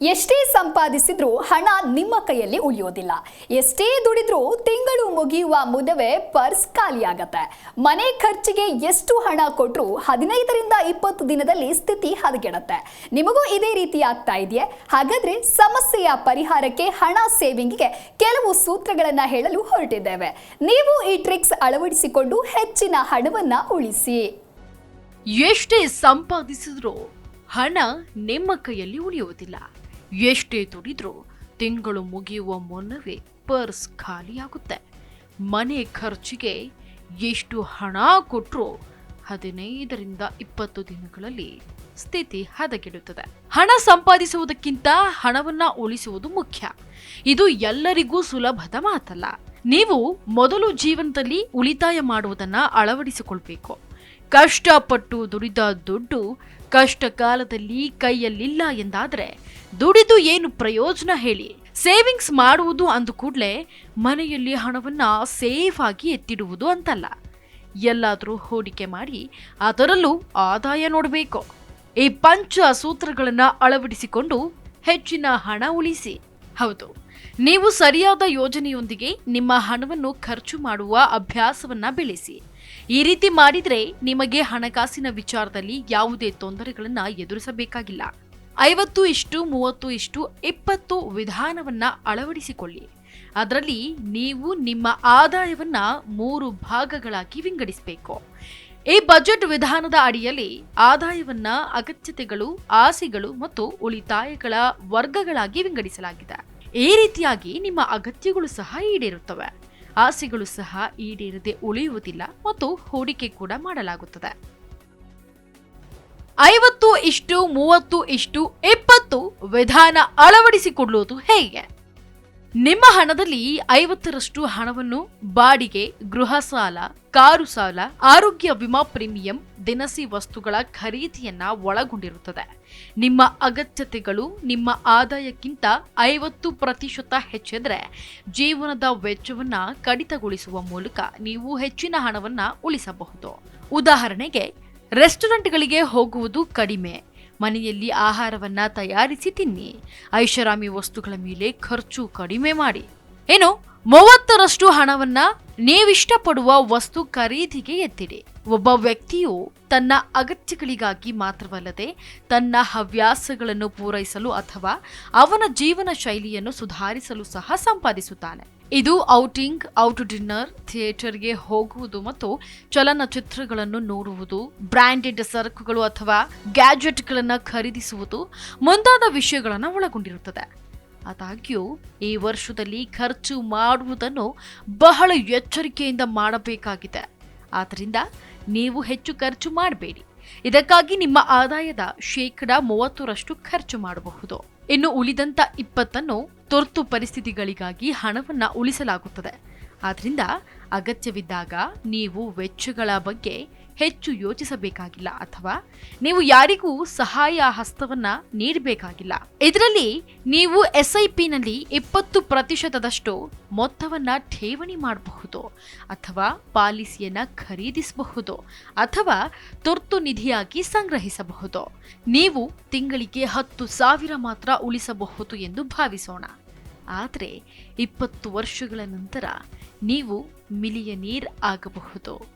ಎಷ್ಟೇ ಸಂಪಾದಿಸಿದ್ರೂ ಹಣ ನಿಮ್ಮ ಕೈಯಲ್ಲಿ ಉಳಿಯೋದಿಲ್ಲ. ಎಷ್ಟೇ ದುಡಿದ್ರೂ ತಿಂಗಳು ಮುಗಿಯುವ ಮುದವೇ ಪರ್ಸ್ ಖಾಲಿಯಾಗತ್ತೆ. ಮನೆ ಖರ್ಚಿಗೆ ಎಷ್ಟು ಹಣ ಕೊಟ್ಟರೂ ಹದಿನೈದರಿಂದ ಇಪ್ಪತ್ತು ದಿನದಲ್ಲಿ ಸ್ಥಿತಿ ಹದಗೆಡತ್ತೆ. ನಿಮಗೂ ಇದೇ ರೀತಿ ಆಗ್ತಾ ಇದೆಯೇ? ಹಾಗಾದ್ರೆ ಸಮಸ್ಯೆಯ ಪರಿಹಾರಕ್ಕೆ ಹಣ ಸೇವಿಂಗ್ಗೆ ಕೆಲವು ಸೂತ್ರಗಳನ್ನು ಹೇಳಲು ಹೊರಟಿದ್ದೇವೆ. ನೀವು ಈ ಟ್ರಿಕ್ಸ್ ಅಳವಡಿಸಿಕೊಂಡು ಹೆಚ್ಚಿನ ಹಣವನ್ನ ಉಳಿಸಿ. ಎಷ್ಟೇ ಸಂಪಾದಿಸಿದ್ರೂ ಹಣ ನಿಮ್ಮ ಕೈಯಲ್ಲಿ ಉಳಿಯುವುದಿಲ್ಲ ಎಷ್ಟೇ ದುಡಿದ್ರೂ ತಿಂಗಳು ಮುಗಿಯುವ ಮುನ್ನವೇ ಪರ್ಸ್ ಖಾಲಿಯಾಗುತ್ತೆ. ಮನೆ ಖರ್ಚಿಗೆ ಎಷ್ಟು ಹಣ ಕೊಟ್ಟರೂ ಹದಿನೈದರಿಂದ ಇಪ್ಪತ್ತು ದಿನಗಳಲ್ಲಿ ಸ್ಥಿತಿ ಹದಗೆಡುತ್ತದೆ. ಹಣ ಸಂಪಾದಿಸುವುದಕ್ಕಿಂತ ಹಣವನ್ನ ಉಳಿಸುವುದು ಮುಖ್ಯ. ಇದು ಎಲ್ಲರಿಗೂ ಸುಲಭದ ಮಾತಲ್ಲ. ನೀವು ಮೊದಲು ಜೀವನದಲ್ಲಿ ಉಳಿತಾಯ ಮಾಡುವುದನ್ನ ಅಳವಡಿಸಿಕೊಳ್ಬೇಕು. ಕಷ್ಟಪಟ್ಟು ದುಡಿದ ದುಡ್ಡು ಕಷ್ಟ ಕಾಲದಲ್ಲಿ ಕೈಯಲ್ಲಿಲ್ಲ ಎಂದಾದರೆ ದುಡಿದು ಏನು ಪ್ರಯೋಜನ ಹೇಳಿ ಸೇವಿಂಗ್ಸ್ ಮಾಡುವುದು ಅಂದ ಕೂಡಲೇ ಮನೆಯಲ್ಲಿ ಹಣವನ್ನ ಸೇಫ್ ಆಗಿ ಎತ್ತಿಡುವುದು ಅಂತಲ್ಲ. ಎಲ್ಲಾದರೂ ಹೂಡಿಕೆ ಮಾಡಿ ಅದರಲ್ಲೂ ಆದಾಯ ನೋಡಬೇಕು. ಈ ಪಂಚ ಸೂತ್ರಗಳನ್ನು ಅಳವಡಿಸಿಕೊಂಡು ಹೆಚ್ಚಿನ ಹಣ ಉಳಿಸಿ. ಹೌದು, ನೀವು ಸರಿಯಾದ ಯೋಜನೆಯೊಂದಿಗೆ ನಿಮ್ಮ ಹಣವನ್ನು ಖರ್ಚು ಮಾಡುವ ಅಭ್ಯಾಸವನ್ನ ಬೆಳೆಸಿ. ಈ ರೀತಿ ಮಾಡಿದ್ರೆ ನಿಮಗೆ ಹಣಕಾಸಿನ ವಿಚಾರದಲ್ಲಿ ಯಾವುದೇ ತೊಂದರೆಗಳನ್ನು ಎದುರಿಸಬೇಕಾಗಿಲ್ಲ. ಐವತ್ತು ಇಷ್ಟು, ಮೂವತ್ತು ಇಷ್ಟು, ಇಪ್ಪತ್ತು ವಿಧಾನವನ್ನ ಅಳವಡಿಸಿಕೊಳ್ಳಿ. ಅದರಲ್ಲಿ ನೀವು ನಿಮ್ಮ ಆದಾಯವನ್ನ ಮೂರು ಭಾಗಗಳಾಗಿ ವಿಂಗಡಿಸಬೇಕು. ಈ ಬಜೆಟ್ ವಿಧಾನದ ಅಡಿಯಲ್ಲಿ ಆದಾಯವನ್ನ ಅಗತ್ಯತೆಗಳು, ಆಸೆಗಳು ಮತ್ತು ಉಳಿತಾಯಗಳ ವರ್ಗಗಳಾಗಿ ವಿಂಗಡಿಸಲಾಗಿದೆ. ಈ ರೀತಿಯಾಗಿ ನಿಮ್ಮ ಅಗತ್ಯಗಳು ಸಹ ಈಡೇರುತ್ತವೆ. ಆಸೆಗಳು ಸಹ ಈಡೇರದೆ ಉಳಿಯುವುದಿಲ್ಲ ಮತ್ತು ಹೂಡಿಕೆ ಕೂಡ ಮಾಡಲಾಗುತ್ತದೆ. ಐವತ್ತು ಇಷ್ಟು, ಮೂವತ್ತು ಇಷ್ಟು, ಇಪ್ಪತ್ತು ವಿಧಾನ ಅಳವಡಿಸಿಕೊಳ್ಳುವುದು ಹೇಗೆ? ನಿಮ್ಮ ಹಣದಲ್ಲಿ ಐವತ್ತರಷ್ಟು ಹಣವನ್ನು ಬಾಡಿಗೆ, ಗೃಹ ಸಾಲ, ಕಾರು ಸಾಲ, ಆರೋಗ್ಯ ವಿಮಾ ಪ್ರೀಮಿಯಂ, ದಿನಸಿ ವಸ್ತುಗಳ ಖರೀದಿಯನ್ನ ಒಳಗೊಂಡಿರುತ್ತದೆ. ನಿಮ್ಮ ಅಗತ್ಯತೆಗಳು ನಿಮ್ಮ ಆದಾಯಕ್ಕಿಂತ ಐವತ್ತು ಪ್ರತಿಶತ ಹೆಚ್ಚಿದ್ರೆ ಜೀವನದ ವೆಚ್ಚವನ್ನ ಕಡಿತಗೊಳಿಸುವ ಮೂಲಕ ನೀವು ಹೆಚ್ಚಿನ ಹಣವನ್ನ ಉಳಿಸಬಹುದು. ಉದಾಹರಣೆಗೆ, ರೆಸ್ಟೋರೆಂಟ್ಗಳಿಗೆ ಹೋಗುವುದು ಕಡಿಮೆ. ಮನೆಯಲ್ಲಿ ಆಹಾರವನ್ನ ತಯಾರಿಸಿ ತಿನ್ನಿ. ಐಷಾರಾಮಿ ವಸ್ತುಗಳ ಮೇಲೆ ಖರ್ಚು ಕಡಿಮೆ ಮಾಡಿ. ಏನು, ಮೂವತ್ತರಷ್ಟು ಹಣವನ್ನ ನೀವಿಷ್ಟಪಡುವ ವಸ್ತು ಖರೀದಿಗೆ ಎತ್ತಿಡಿ. ಒಬ್ಬ ವ್ಯಕ್ತಿಯು ತನ್ನ ಅಗತ್ಯಗಳಿಗಾಗಿ ಮಾತ್ರವಲ್ಲದೆ ತನ್ನ ಹವ್ಯಾಸಗಳನ್ನು ಪೂರೈಸಲು ಅಥವಾ ಅವನ ಜೀವನ ಶೈಲಿಯನ್ನು ಸುಧಾರಿಸಲು ಸಹ ಸಂಪಾದಿಸುತ್ತಾನೆ. ಇದು ಔಟಿಂಗ್, ಔಟ್ ಡಿನ್ನರ್, ಥಿಯೇಟರ್ಗೆ ಹೋಗುವುದು ಮತ್ತು ಚಲನಚಿತ್ರಗಳನ್ನು ನೋಡುವುದು ಬ್ರ್ಯಾಂಡೆಡ್ ಸರಕುಗಳು ಅಥವಾ ಗ್ಯಾಜೆಟ್ಗಳನ್ನು ಖರೀದಿಸುವುದು ಮುಂತಾದ ವಿಷಯಗಳನ್ನು ಒಳಗೊಂಡಿರುತ್ತದೆ. ಆದಾಗ್ಯೂ, ಈ ವರ್ಷದಲ್ಲಿ ಖರ್ಚು ಮಾಡುವುದನ್ನು ಬಹಳ ಎಚ್ಚರಿಕೆಯಿಂದ ಮಾಡಬೇಕಾಗಿದೆ. ಆದ್ದರಿಂದ ನೀವು ಹೆಚ್ಚು ಖರ್ಚು ಮಾಡಬೇಡಿ. ಇದಕ್ಕಾಗಿ ನಿಮ್ಮ ಆದಾಯದ ಶೇಕಡ ಮೂವತ್ತರಷ್ಟು ಖರ್ಚು ಮಾಡಬಹುದು. ಇನ್ನು ಉಳಿದಂತ ಇಪ್ಪತ್ತನ್ನು ತುರ್ತು ಪರಿಸ್ಥಿತಿಗಳಿಗಾಗಿ ಹಣವನ್ನ ಉಳಿಸಲಾಗುತ್ತದೆ. ಆದ್ರಿಂದ ಅಗತ್ಯವಿದ್ದಾಗ ನೀವು ವೆಚ್ಚಗಳ ಬಗ್ಗೆ ಹೆಚ್ಚು ಯೋಚಿಸಬೇಕಾಗಿಲ್ಲ ಅಥವಾ ನೀವು ಯಾರಿಗೂ ಸಹಾಯ ಹಸ್ತವನ್ನ ನೀಡಬೇಕಾಗಿಲ್ಲ. ಇದರಲ್ಲಿ ನೀವು ಎಸ್ಐಪಿನಲ್ಲಿ ಇಪ್ಪತ್ತು ಪ್ರತಿಶತದಷ್ಟು ಮೊತ್ತವನ್ನ ಠೇವಣಿ ಮಾಡಬಹುದು ಅಥವಾ ಪಾಲಿಸಿಯನ್ನ ಖರೀದಿಸಬಹುದು ಅಥವಾ ತುರ್ತು ನಿಧಿಯಾಗಿ ಸಂಗ್ರಹಿಸಬಹುದು. ನೀವು ತಿಂಗಳಿಗೆ ಹತ್ತು ಸಾವಿರ ಮಾತ್ರ ಉಳಿಸಬಹುದು ಎಂದು ಭಾವಿಸೋಣ. ಆದರೆ ಇಪ್ಪತ್ತು ವರ್ಷಗಳ ನಂತರ ನೀವು ಮಿಲಿಯನೀರ್ ಆಗಬಹುದು.